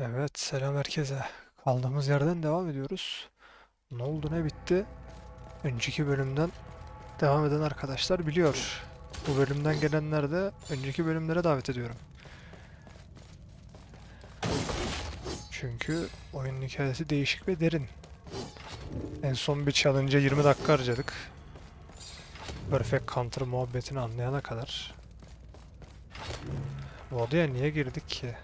Evet, selam herkese. Kaldığımız yerden devam ediyoruz. Ne oldu, ne bitti? Önceki bölümden devam eden arkadaşlar biliyor. Bu bölümden gelenler de önceki bölümlere davet ediyorum. Çünkü oyunun hikayesi değişik ve derin. En son bir challenge'a 20 dakika harcadık. Perfect Counter muhabbetini anlayana kadar. Bu odaya niye girdik ki?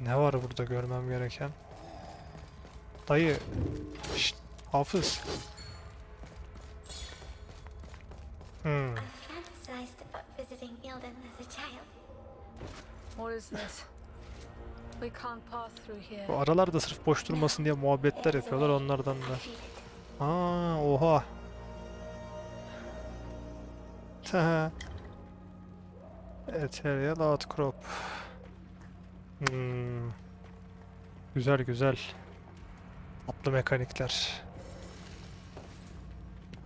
Ne var burada görmem gereken? Dayı. Şşt, hafız. Hmm. Bu aralarda sırf boş durmasın diye muhabbetler yapıyorlar onlardan da. Aa, oha. Taha. Ethereal Outcrop. Hmm. Güzel güzel. Atlı mekanikler.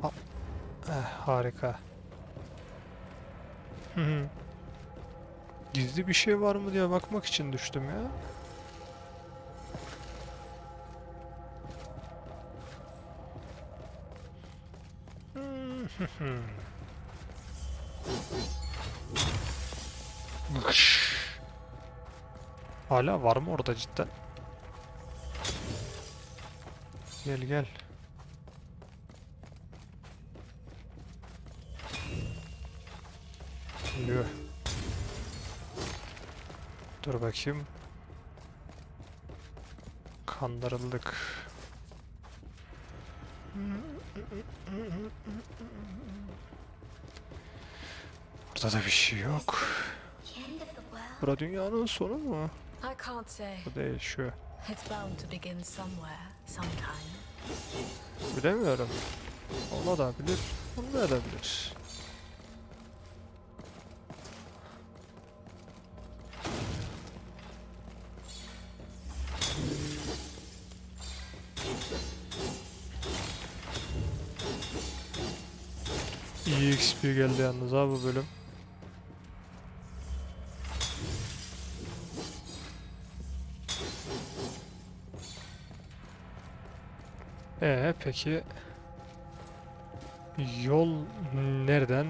Ha- Eh, harika. Gizli bir şey var mı diye bakmak için düştüm ya. Vış. Hala var mı orada cidden? Gel gel. Yuh. Dur bakayım. Kandırıldık. Burada da bir şey yok. Bura dünyanın sonu mu? I can't say. Bu değil şu. It's bound to begin somewhere, sometime. Bilemiyorum. Olabilir, olmayabilir. İyi XP geldi yalnız ha bu bölüm. Ee peki yol nereden?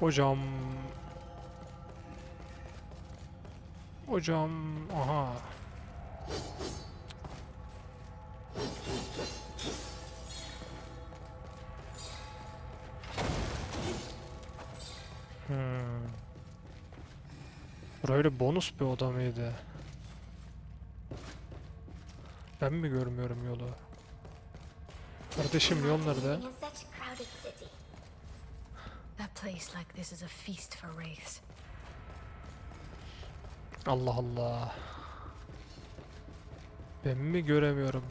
Hocam Hocam aha Hmm. Burayla bonus bir oda mıydı? Ben mi görmüyorum yolu? Kardeşim yol nerede? Allah Allah. Ben mi göremiyorum?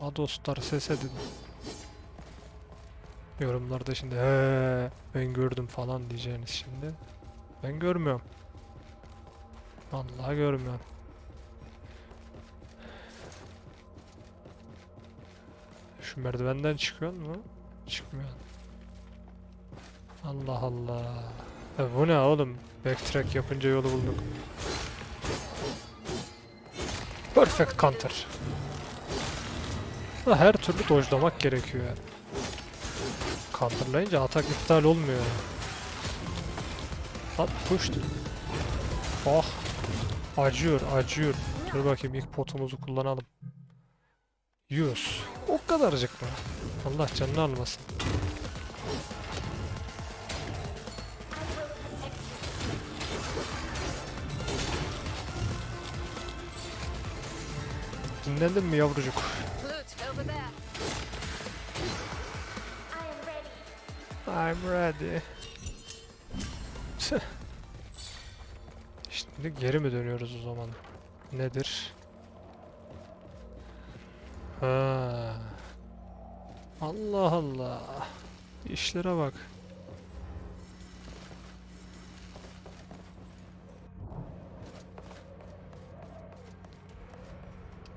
Adoslar ses edin. Yorumlarda şimdi he ben gördüm falan diyeceğiniz şimdi. Ben görmüyorum. Vallahi görmüyorum. Şu merdivenden çıkıyor mu? Çıkmıyor. Allah Allah. E bu ne oğlum? Backtrack yapınca yolu bulduk. Perfect counter. Ha, Her türlü dojlamak gerekiyor. Counterlayınca atak iptal olmuyor. Lan push. Oh. Acıyor, acıyor. Dur bakayım ilk potumuzu kullanalım. Use. O kadarcık mı? Allah canını almasın. Dinlendin mi yavrucuk? I'm ready. Şimdi geri mi dönüyoruz o zaman? Nedir? Ha. Allah Allah. İşlere bak.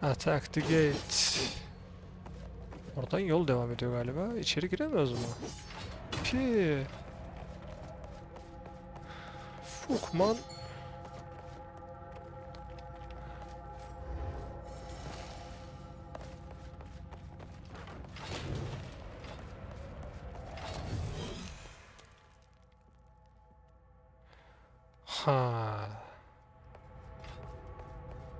Attack the gate. Oradan yol devam ediyor galiba. İçeri giremiyoruz mu? Pi. Fukman. Ha.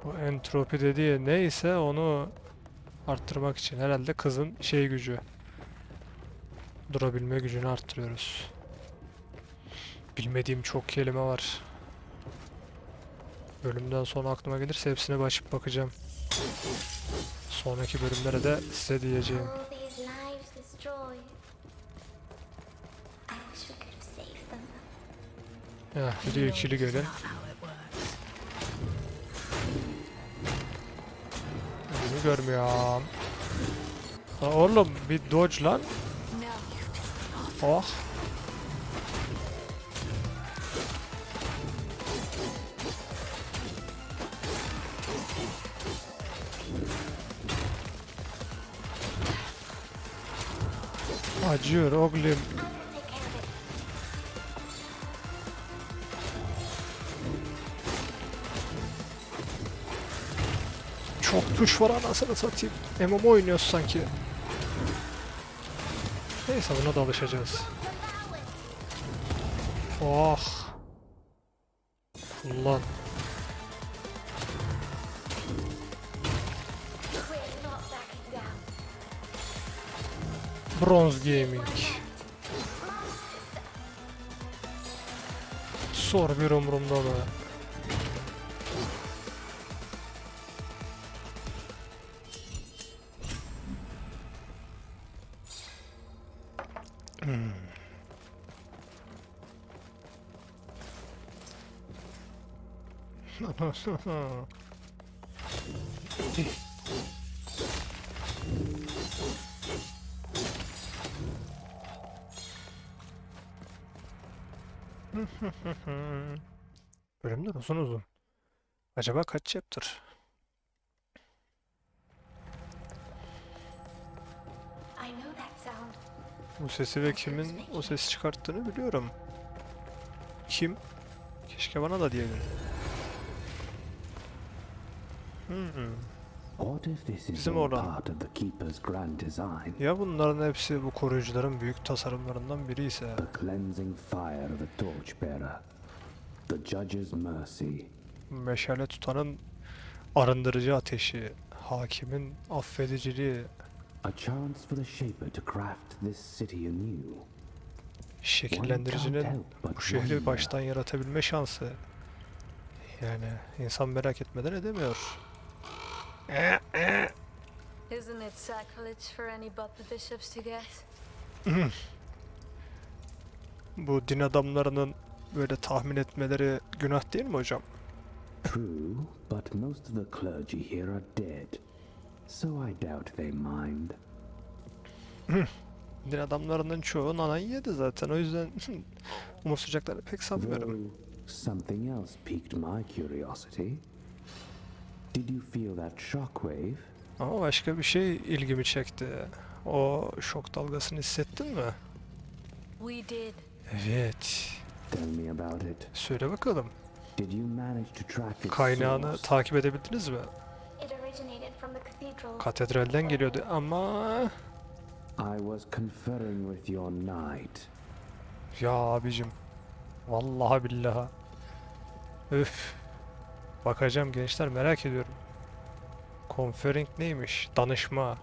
Bu entropi dediği neyse onu arttırmak için herhalde kızın şey gücü. Durabilme gücünü arttırıyoruz. Bilmediğim çok kelime var. Bölümden sonra aklıma gelirse hepsine başıp bakacağım. Sonraki bölümlere de size diyeceğim. All these lives destroyed. I wish we could have saved Ya bir de ikili gelin. Bunu görmüyorum. Ha, oğlum bir dodge lan. Oh. Acıyor oğlum. Tuş var anasını satayım. MMO oynuyoruz sanki. Neyse buna da alışacağız. Oh. Ulan. Bronze Gaming. Sor bir umurumda be. Hmm. Bölümler uzun uzun. Acaba kaç chapter? Bu sesi ve kimin o sesi çıkarttığını biliyorum. Kim? Keşke bana da diyelim. Hmm. Bizim design? Ya bunların hepsi bu koruyucuların büyük tasarımlarından biri ise meşale tutanın arındırıcı ateşi, hakimin affediciliği, A chance for the Shaper to craft this city anew. şekillendiricinin bu şehri baştan yaratabilme şansı. Yani insan merak etmeden edemiyor. Isn't it sacrilege for any but the bishops to guess? Bu din adamlarının böyle tahmin etmeleri günah değil mi hocam? True, but most of the clergy here are dead. So I doubt they mind. Din adamlarının çoğu nanayı yedi zaten o yüzden umursayacaklarını pek sanmıyorum. Something else piqued my curiosity. Did you feel that shockwave? Ama başka bir şey ilgimi çekti. O şok dalgasını hissettin mi? We did. Evet. Tell me about it. Söyle bakalım. Did you manage to track its Kaynağını source? takip edebildiniz mi? Katedralden geliyordu ama... I was conferring with your knight. Ya abicim. Vallahi billahi. Üf. Bakacağım gençler merak ediyorum. Conferring neymiş? Danışma.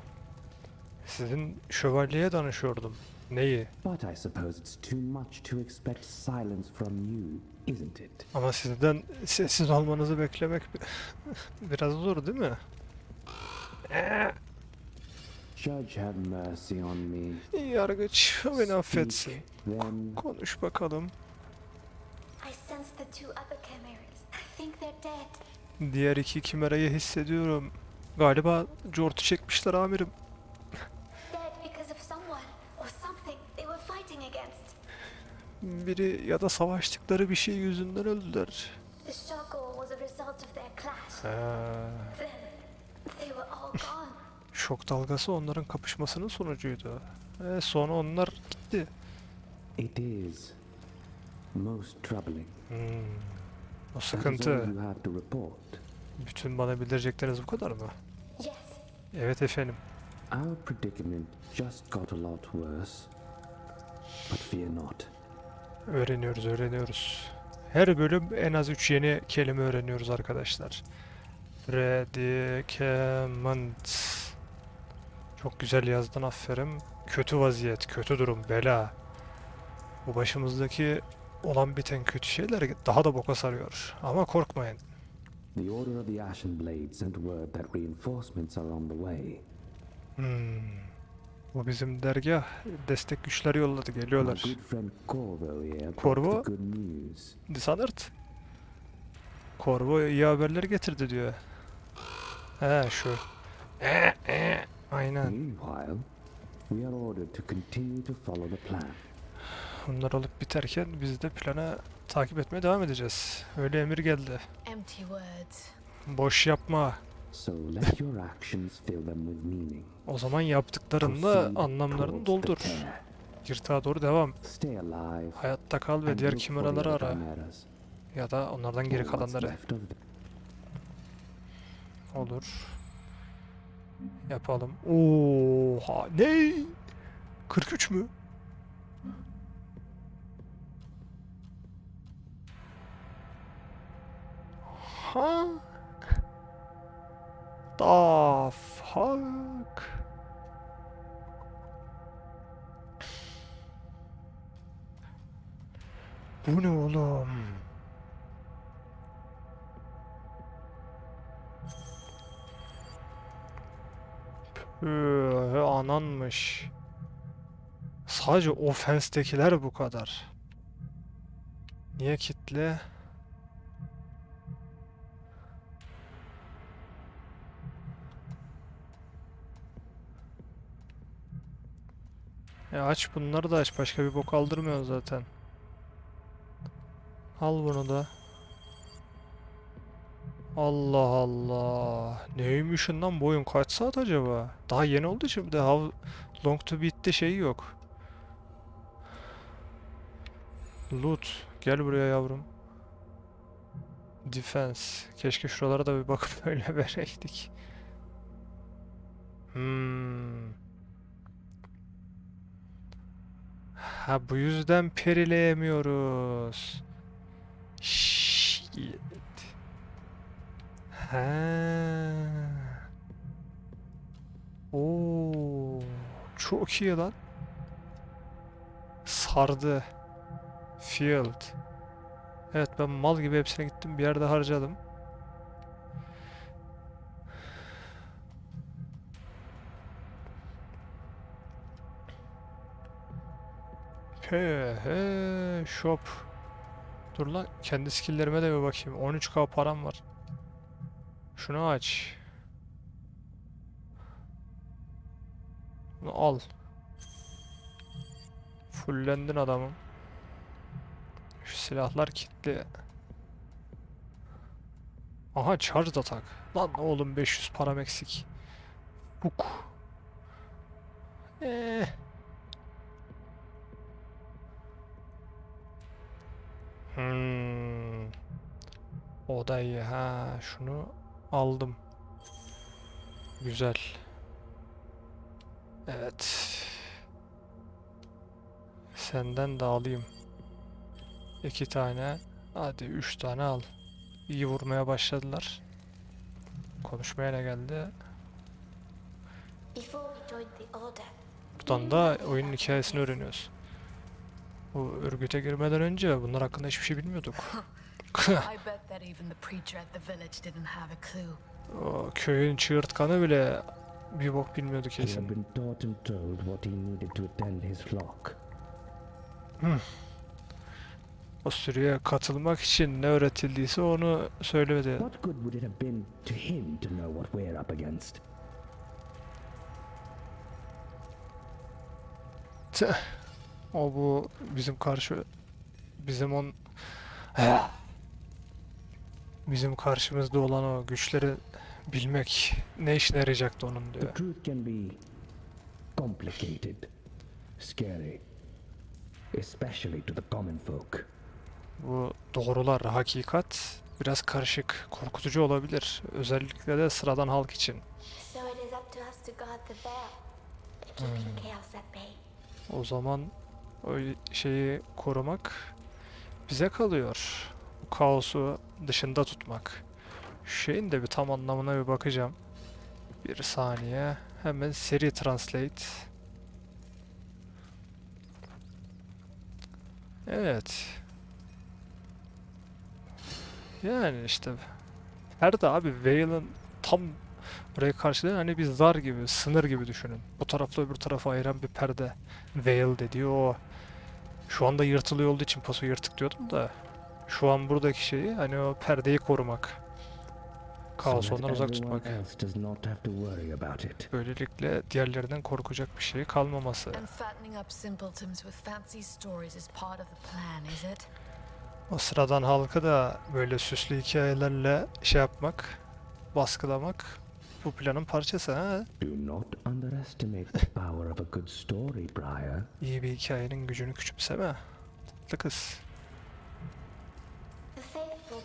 Sizin şövalyeye danışıyordum. Neyi? But I suppose it's too much to expect silence from you, isn't it? Ama sizden sessiz olmanızı beklemek bi- biraz zor değil mi? Judge have mercy on me. Yargıç beni affetsin. Konuş bakalım. I sense the two other chimeras. I think they're dead. Diğer iki kimerayı hissediyorum. Galiba Jort'u çekmişler amirim. Dead because of someone or something they were fighting against. Biri ya da savaştıkları bir şey yüzünden öldüler. The struggle was a result of their clash. Ha, Then they were all gone. Şok dalgası onların kapışmasının sonucuydu. E, sonra onlar gitti. it is most troubling. Hmm, o sıkıntı. Bütün bana bildirecekleriniz bu kadar mı? Yes, Evet efendim. Our predicament just got a lot worse. But fear not. Öğreniyoruz, öğreniyoruz. Her bölüm en az 3 yeni kelime öğreniyoruz arkadaşlar. Predicament. Çok güzel yazdın aferin. Kötü vaziyet, kötü durum, bela. Bu başımızdaki olan biten kötü şeyler daha da boka sarıyor. Ama korkmayın. The Order of the Ashen Blade sent word that reinforcements are on the way. Hmm. Bu bizim dergah destek güçler yolladı geliyorlar. Corvo news. Dishonored. Corvo iyi haberler getirdi diyor. He şu. Aynen. Meanwhile, we are ordered to continue to follow the plan. Bunlar olup biterken biz de planı takip etmeye devam edeceğiz. Öyle emir geldi. Empty words. Boş yapma. So let your actions fill them with meaning. O zaman yaptıklarınla Proceed anlamlarını doldur. Yırtığa doğru devam. Stay alive. Hayatta kal ve diğer kimeraları ara. Ya da onlardan geri kalanları. Olur. Yapalım. Oha ne? 43 mü? Ha? The fuck? Bu ne oğlum? Ee, ananmış. Sadece ofenstekiler bu kadar. Niye kitle? E aç bunları da aç. Başka bir bok aldırmıyorsun zaten. Al bunu da. Allah Allah. Neymiş lan bu oyun kaç saat acaba? Daha yeni olduğu için bir de How Long to Beat'te şeyi yok. Loot. Gel buraya yavrum. Defense. Keşke şuralara da bir bakıp öyle vereydik. Hmm. Ha bu yüzden perileyemiyoruz. Shit. Ha. Oo, çok iyi lan. Sardı. Field. Evet ben mal gibi hepsine gittim bir yerde harcadım. He he shop. Dur lan kendi skill'lerime de bir bakayım. 13k param var. Şunu aç. Bunu al. Fullendin adamım. Şu silahlar kilitli. Aha charge da tak. Lan oğlum 500 param eksik. Buk. Eh. Hmm. O ha. Şunu aldım. Güzel. Evet. Senden de alayım. İki tane. Hadi üç tane al. İyi vurmaya başladılar. Konuşmaya ne geldi? Buradan da oyunun hikayesini öğreniyoruz. Bu örgüte girmeden önce bunlar hakkında hiçbir şey bilmiyorduk. I bet that even the preacher at the village didn't have a clue. O köyün çığırtkanı bile bir bok bilmiyordu He had kesin. been taught and told what he needed to attend his flock. O sürüye katılmak için ne öğretildiyse onu söylemedi. What good would it have been to him to know what we're up against? Tüh. O bu bizim karşı bizim on bizim karşımızda olan o güçleri bilmek ne işine yarayacaktı onun The diyor. truth can be complicated, scary, especially to the common folk. Bu doğrular, hakikat biraz karışık, korkutucu olabilir. Özellikle de sıradan halk için. the bay. O zaman o şeyi korumak bize kalıyor. kaosu dışında tutmak. Şu şeyin de bir tam anlamına bir bakacağım. Bir saniye. Hemen seri translate. Evet. Yani işte perde abi Veil'ın tam buraya karşılayan hani bir zar gibi, sınır gibi düşünün. Bu tarafla öbür tarafa ayıran bir perde. Veil dediği o. Şu anda yırtılıyor olduğu için paso yırtık diyordum da şu an buradaki şeyi hani o perdeyi korumak. Kaos ondan uzak tutmak. Böylelikle diğerlerinden korkacak bir şey kalmaması. O sıradan halkı da böyle süslü hikayelerle şey yapmak, baskılamak bu planın parçası ha. Do not underestimate the power of a good story, Briar. İyi bir hikayenin gücünü küçümseme. Tatlı kız. The faithful believe that their souls cross the veil upon death.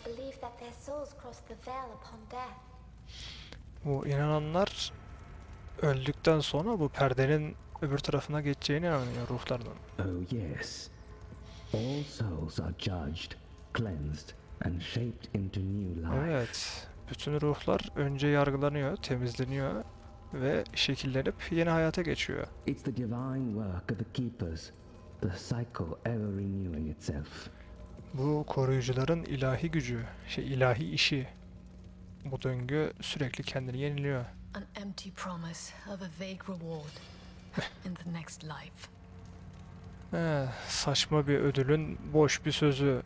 Bu inananlar öldükten sonra bu perdenin öbür tarafına geçeceğine inanıyor ruhlarının. Oh, yes. All souls are judged, cleansed, and shaped into new life. Evet. Bütün ruhlar önce yargılanıyor, temizleniyor ve şekillenip yeni hayata geçiyor. It's the divine work of the keepers, the cycle ever renewing itself. Bu koruyucuların ilahi gücü, şey ilahi işi. Bu döngü sürekli kendini yeniliyor. An empty promise of a vague reward in the next life. He, saçma bir ödülün boş bir sözü.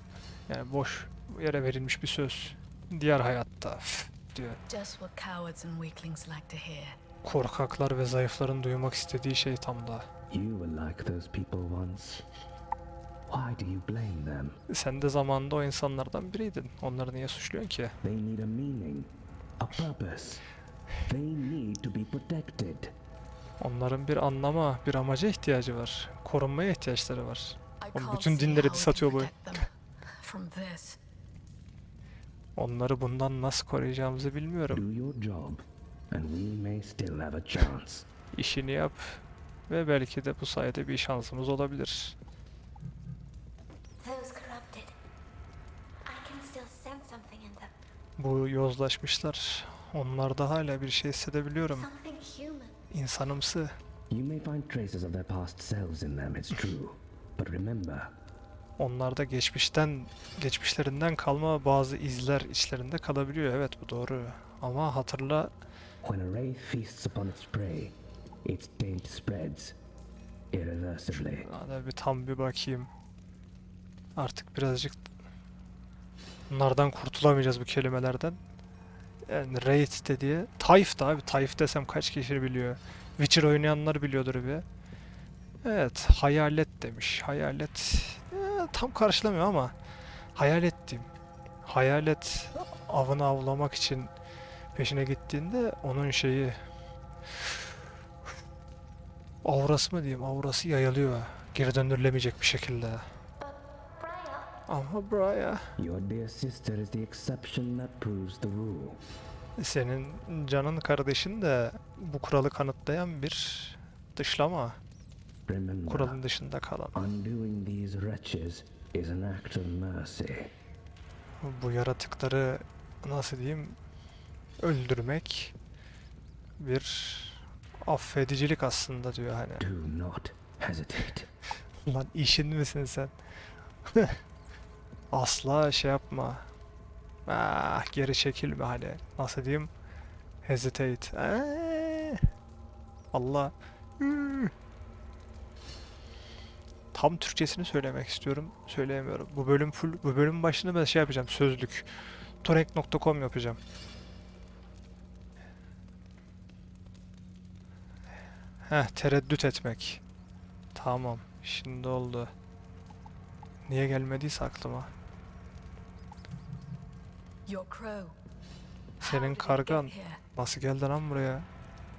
Yani boş yere verilmiş bir söz. Diğer hayatta diyor. Just what cowards and weaklings like to hear. Korkaklar ve zayıfların duymak istediği şey tam da. You were like those people once. Why do you blame them? Sen de zamanında o insanlardan biriydin. Onları niye suçluyorsun ki? They need a meaning, a purpose. They need to be protected. Onların bir anlama, bir amaca ihtiyacı var. Korunmaya ihtiyaçları var. Oğlum bütün we satıyor can bu. Onları bundan nasıl koruyacağımızı bilmiyorum. Do your job, and we may still have a chance. İşini yap ve belki de bu sayede bir şansımız olabilir. Those corrupted. I can still sense something in them. Bu yozlaşmışlar. Onlarda hala bir şey hissedebiliyorum. İnsanımsı. You may find traces of their past selves in them, it's true. But remember, Onlarda geçmişten, geçmişlerinden kalma bazı izler içlerinde kalabiliyor. Evet bu doğru. Ama hatırla when a wraith feasts upon its prey, its taint spreads irreversibly. Hadi bir tam bir bakayım. Artık birazcık bunlardan kurtulamayacağız bu kelimelerden. Yani raid dediği Taif da abi. Taif desem kaç kişi biliyor. Witcher oynayanlar biliyordur bir. Evet, hayalet demiş. Hayalet eh, tam karşılamıyor ama hayalet diyeyim. Hayalet avını avlamak için peşine gittiğinde onun şeyi aurası mı diyeyim aurası yayılıyor. Geri döndürülemeyecek bir şekilde. Ama Brian Your dear sister is the exception that proves the rule. senin canın kardeşin de bu kuralı kanıtlayan bir dışlama. Remember, Kuralın dışında kalan. undoing these wretches is an act of mercy. Bu yaratıkları nasıl diyeyim öldürmek bir affedicilik aslında diyor hani. Do not hesitate. Lan işin misin sen? Asla şey yapma. Ah, geri çekilme hani. Nasıl diyeyim? Hesitate. Eee. Allah. Üü. Tam Türkçesini söylemek istiyorum. Söyleyemiyorum. Bu bölüm full, bu bölüm başını ben şey yapacağım. Sözlük. Torrent.com yapacağım. Heh, tereddüt etmek. Tamam. Şimdi oldu. Niye gelmediyse aklıma. Your crow. How Senin kargan nasıl geldi lan buraya?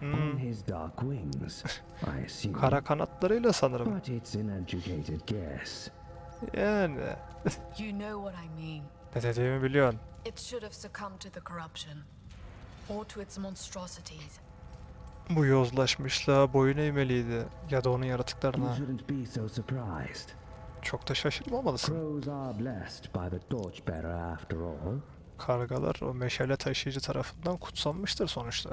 Hmm, kara kanatlarıyla sanırım. Yani You know what I mean. ne dediğimi biliyorsun. It should have succumbed to the corruption. Or to its monstrosities. Bu yozlaşmışlığa boyun eğmeliydi ya da onun yaratıklarına. Çok da şaşırmamalısın. Kargalar o meşale taşıyıcı tarafından kutsanmıştır sonuçta.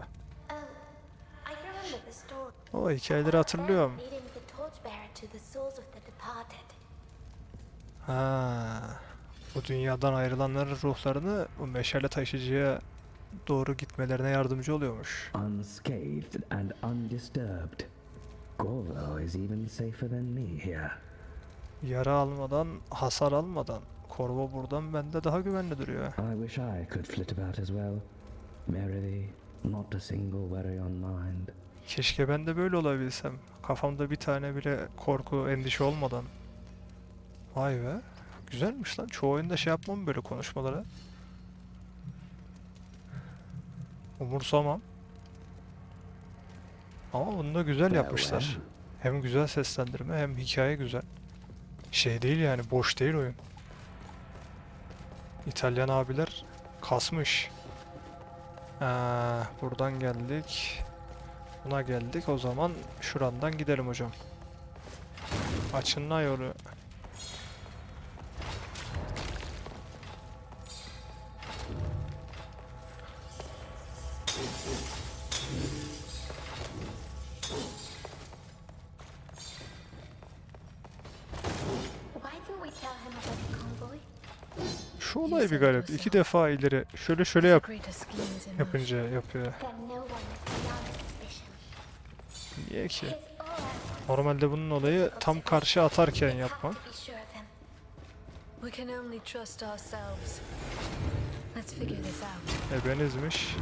O hikayeleri hatırlıyorum. Ha, bu dünyadan ayrılanların ruhlarını bu meşale taşıyıcıya doğru gitmelerine yardımcı oluyormuş. Unscathed and undisturbed. Gorvo is even safer than me here. Yara almadan, hasar almadan. Korvo buradan bende daha güvenli duruyor. I wish I could flit about as well. Merrily, not a single worry on mind. Keşke ben de böyle olabilsem. Kafamda bir tane bile korku, endişe olmadan. Vay be. Güzelmiş lan. Çoğu oyunda şey yapmam böyle konuşmaları. Umursamam. Ama bunu da güzel yapmışlar. Hem güzel seslendirme hem hikaye güzel. Şey değil yani boş değil oyun. İtalyan abiler kasmış. Ee, buradan geldik. Buna geldik. O zaman şurandan gidelim hocam. Açın la yolu. Olay bir garip. İki defa ileri. Şöyle şöyle yap yapınca yapıyor. Niye ki? Normalde bunun olayı tam karşı atarken yapmak. Ebenizmiş.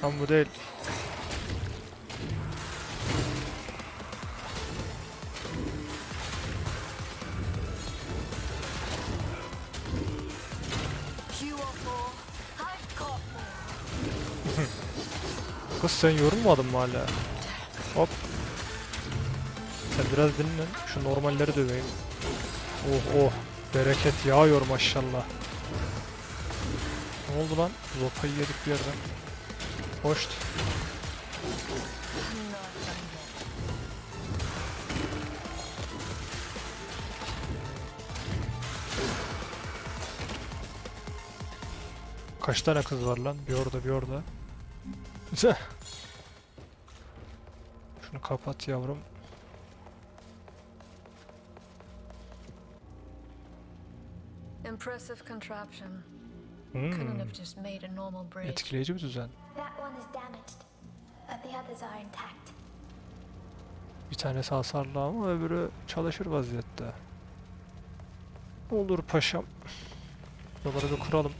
Tam bu değil. Kız sen yorulmadın mı hala? Hop. Sen biraz dinlen. Şu normalleri döveyim. Oh oh. Bereket yağıyor maşallah. Ne oldu lan? Zopayı yedik bir yerden. Hoşt. Kaç tane kız var lan? Bir orada bir orada. Güzel. Şunu kapat yavrum. Impressive contraption. Hmm. Couldn't have just made a normal bridge. Etkileyici bir düzen. That one is damaged, but the others are intact. Bir tanesi hasarlı ama öbürü çalışır vaziyette. Olur paşam. Buraları bir kuralım.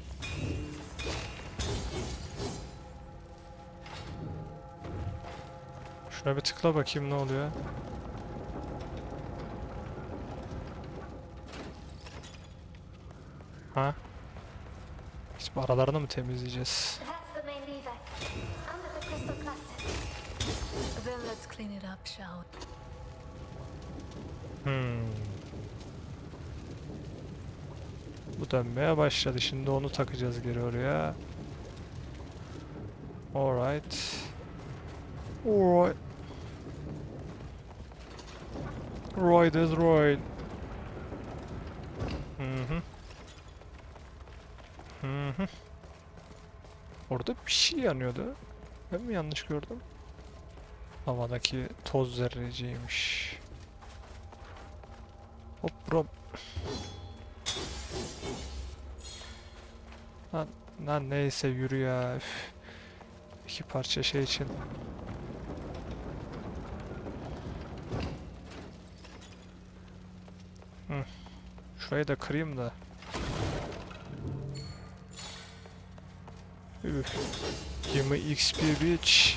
Şuna bir tıkla bakayım ne oluyor. Ha? İşte aralarını mı temizleyeceğiz? Hmm. Bu dönmeye başladı. Şimdi onu takacağız geri oraya. Alright. Alright. Right is right. Hı hı. Hı hı. Orada bir şey yanıyordu. Ben mi yanlış gördüm? Havadaki toz zerreciymiş. Hop bro. Lan, lan neyse yürü ya. üf. İki parça şey için. Şurayı da kırayım da. Üf. Give me XP bitch.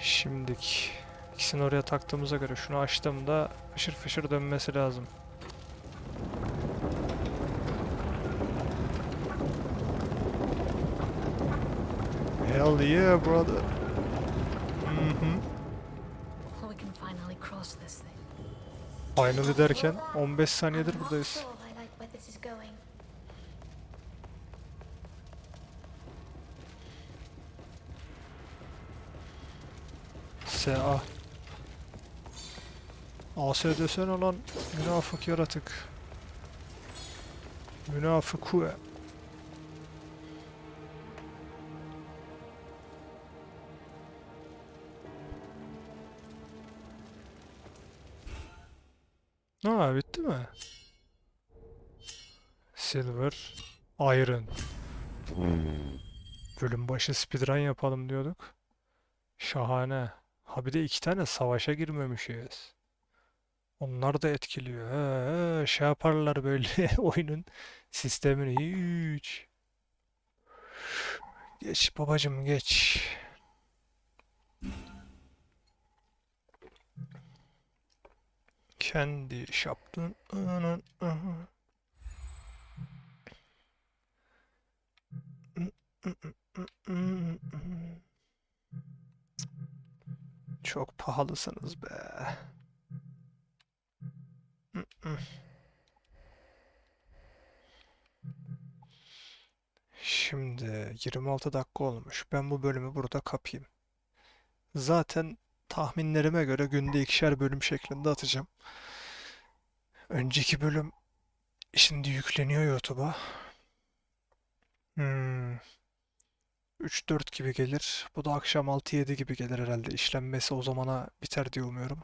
Şimdik. İkisini oraya taktığımıza göre şunu açtığımda fışır fışır dönmesi lazım. Hell yeah, brother. Mm-hmm. Finally derken 15 saniyedir buradayız. SA AS desen olan münafık yaratık. Münafık kuvvet. Aa bitti mi? Silver, Iron. Bölüm başı speedrun yapalım diyorduk. Şahane. Ha bir de iki tane savaşa girmemişiz. Onlar da etkiliyor. He, şey yaparlar böyle oyunun sistemini hiç. Geç babacım geç. Kendi aha. Çok pahalısınız be. Şimdi 26 dakika olmuş. Ben bu bölümü burada kapayım. Zaten tahminlerime göre günde ikişer bölüm şeklinde atacağım. Önceki bölüm şimdi yükleniyor YouTube'a. Hmm. 3-4 gibi gelir. Bu da akşam 6-7 gibi gelir herhalde. İşlenmesi o zamana biter diye umuyorum.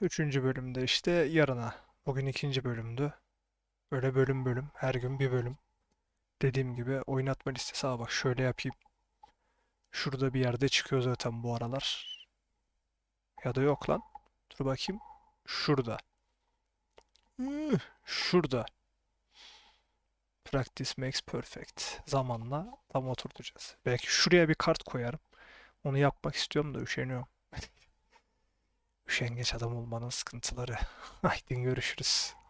Üçüncü bölümde işte yarına. Bugün ikinci bölümdü. Böyle bölüm bölüm. Her gün bir bölüm. Dediğim gibi oynatma listesi. Aa bak şöyle yapayım. Şurada bir yerde çıkıyor zaten bu aralar. Ya da yok lan. Dur bakayım. Şurada. Şurada. Practice makes perfect. Zamanla tam oturtacağız. Belki şuraya bir kart koyarım. Onu yapmak istiyorum da üşeniyorum. Üşengeç adam olmanın sıkıntıları. Haydi görüşürüz.